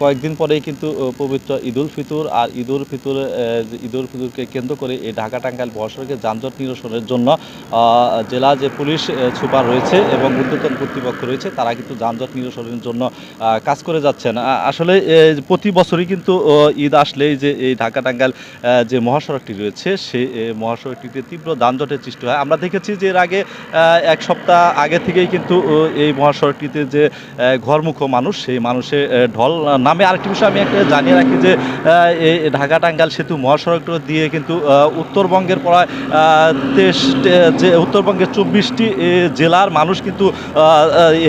কয়েকদিন পরেই কিন্তু পবিত্র ঈদুল ফিতর আর ঈদুল ফিতর ঈদুল ফিতরকে কেন্দ্র করে এই ঢাকা টাঙ্গাইল মহাসড়কে যানজট নিরসনের জন্য জেলা যে পুলিশ সুপার রয়েছে এবং ঊর্ধ্বতন কর্তৃপক্ষ রয়েছে, তারা কিন্তু যানজট নিরসনের জন্য কাজ করে যাচ্ছেন। আসলে প্রতি বছরই কিন্তু ঈদ আসলেই যে এই ঢাকা টাঙ্গাইল যে মহাসড়কটি রয়েছে সেই মহাসড়কটিতে তীব্র যানজটের সৃষ্টি হয়। আমরা দেখেছি যে এর আগে এক সপ্তাহ আগে থেকেই কিন্তু এই মহাসড়কটিতে যে ঘরমুখ মানুষ, সেই মানুষের ঢল নামে আরেকটি বিষয় আমি একটা জানিয়ে রাখি যে এই ঢাকা টাঙ্গাল সেতু মহাসড়কটা দিয়ে কিন্তু উত্তরবঙ্গের প্রায় তেইশ, যে উত্তরবঙ্গের চব্বিশটি জেলার মানুষ কিন্তু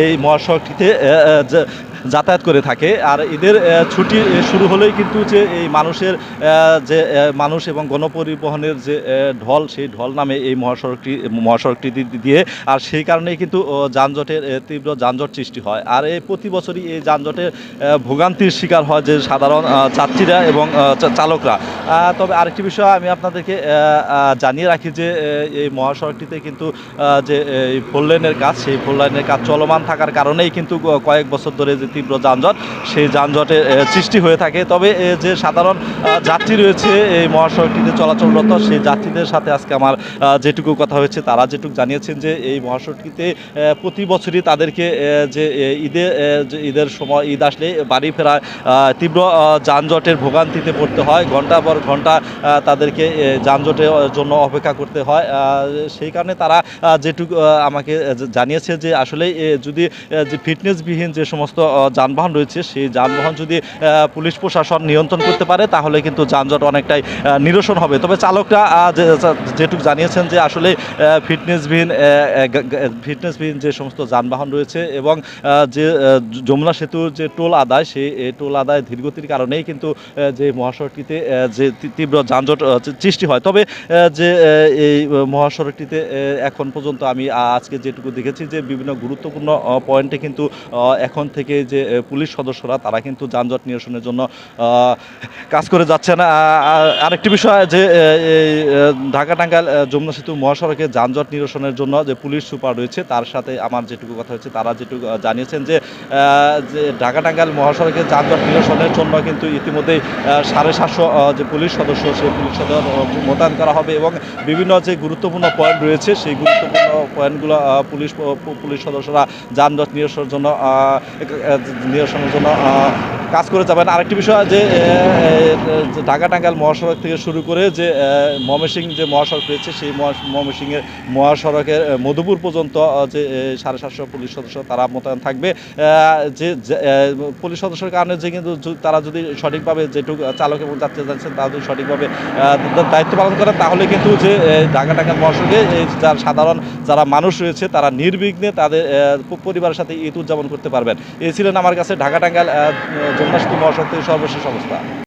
এই মহাসড়কটিতে যাতায়াত করে থাকে। আর এদের ছুটি শুরু হলেই কিন্তু যে এই মানুষের যে মানুষ এবং গণপরিবহনের যে ঢল, সেই ঢল নামে এই মহাসড়কটি মহাসড়কটি দিয়ে, আর সেই কারণেই কিন্তু যানজটের তীব্র যানজট সৃষ্টি হয়। আর এই প্রতি বছরই এই যানজটের ভোগান্তির শিকার হয় যে সাধারণ যাত্রীরা এবং চালকরা। তবে আরেকটি বিষয় আমি আপনাদেরকে জানিয়ে রাখি যে এই মহাসড়কটিতে কিন্তু যে, এই লেনের কাজ, সেই ফোর লাইনের কাজ চলমান থাকার কারণেই কিন্তু কয়েক বছর ধরে যে তীব্র যানজট সেই যানজটের সৃষ্টি হয়ে থাকে। তবে যে সাধারণ যাত্রী রয়েছে এই মহাসড়কটিতে চলাচলরত সেই যাত্রীদের সাথে আজকে আমার যেটুকু কথা হয়েছে তারা যেটুকু জানিয়েছেন যে এই মহাসড়কটিতে প্রতি বছরই তাদেরকে যে ঈদে ঈদের সময় ঈদ আসলে বাড়ি আহ, তীব্র যানজটের ভোগান্তিতে পড়তে হয়। ঘণ্টা পর ঘণ্টা তাদেরকে যানজটের জন্য অপেক্ষা করতে হয়। সেই কারণে তারা যেটুকু আমাকে জানিয়েছে যে আসলে যদি যে ফিটনেসবিহীন যে সমস্ত যানবাহন রয়েছে, সেই যানবাহন যদি পুলিশ প্রশাসন নিয়ন্ত্রণ করতে পারে, তাহলে কিন্তু যানজট অনেকটাই নিরসন হবে। তবে চালকরা যেটুকু জানিয়েছেন যে আসলে ফিটনেসবিহীন ফিটনেসবিহীন যে সমস্ত যানবাহন রয়েছে এবং যে যমুনা সেতুর যে টোল আদায়, সেই টোল আদায় ধীরগতির কারণেই কিন্তু যে মহাসড়কটিতে যে তীব্র যানজট সৃষ্টি হয়। তবে যে এই মহাসড়কটিতে এখন পর্যন্ত আমি আজকে যেটুকু দেখেছি যে, বিভিন্ন গুরুত্বপূর্ণ পয়েন্টে কিন্তু এখন থেকে যে পুলিশ সদস্যরা, তারা কিন্তু যানজট নিরসনের জন্য কাজ করে যাচ্ছেন। আরেকটি বিষয় যে ঢাকা টাঙ্গাইল যমুনা সেতু মহাসড়কে যানজট নিরসনের জন্য যে পুলিশ সুপার রয়েছে, তার সাথে আমার যেটুকু কথা হচ্ছে, তারা যেটুকু জানিয়েছেন যে ঢাকা টাঙ্গাইল মহাসড়কে যানজট নিরসনের জন্য কিন্তু ইতিমধ্যেই সাড়ে সাতশো যে পুলিশ সদস্য, সেই পুলিশ সদস্য মোতায়েন করা হবে এবং বিভিন্ন যে গুরুত্বপূর্ণ পয়েন্ট রয়েছে, সেই গুরুত্বপূর্ণ পয়েন্টগুলো পুলিশ পুলিশ সদস্যরা যানজট নিরসনের জন্য নিরসনের জন্য আহ, কাজ করে যাবেন। আরেকটি বিষয় যে ঢাকা টাঙ্গাইল মহাসড়ক থেকে শুরু করে যে ময়মনসিং যে মহাসড়ক রয়েছে, সেই ময়মনসিংহের মহাসড়কের মধুপুর পর্যন্ত যে সাড়ে সাতশো পুলিশ সদস্য তারা মোতায়েন থাকবে। যে পুলিশ সদস্যের কারণে যে কিন্তু তারা যদি সঠিকভাবে যেটুকু চালক এবং যাত্রী যাচ্ছেন, তারা যদি সঠিকভাবে দায়িত্ব পালন করে তাহলে কিন্তু যে ঢাকা টাঙ্গাইল মহাসড়কে যার সাধারণ, যারা মানুষ রয়েছে, তারা নির্বিঘ্নে তাদের পরিবারের সাথে ঈদ উদযাপন করতে পারবেন। এই ছিলেন আমার কাছে ঢাকা টাঙ্গাইল যমুনা সেতু সর্বশেষ অবস্থা।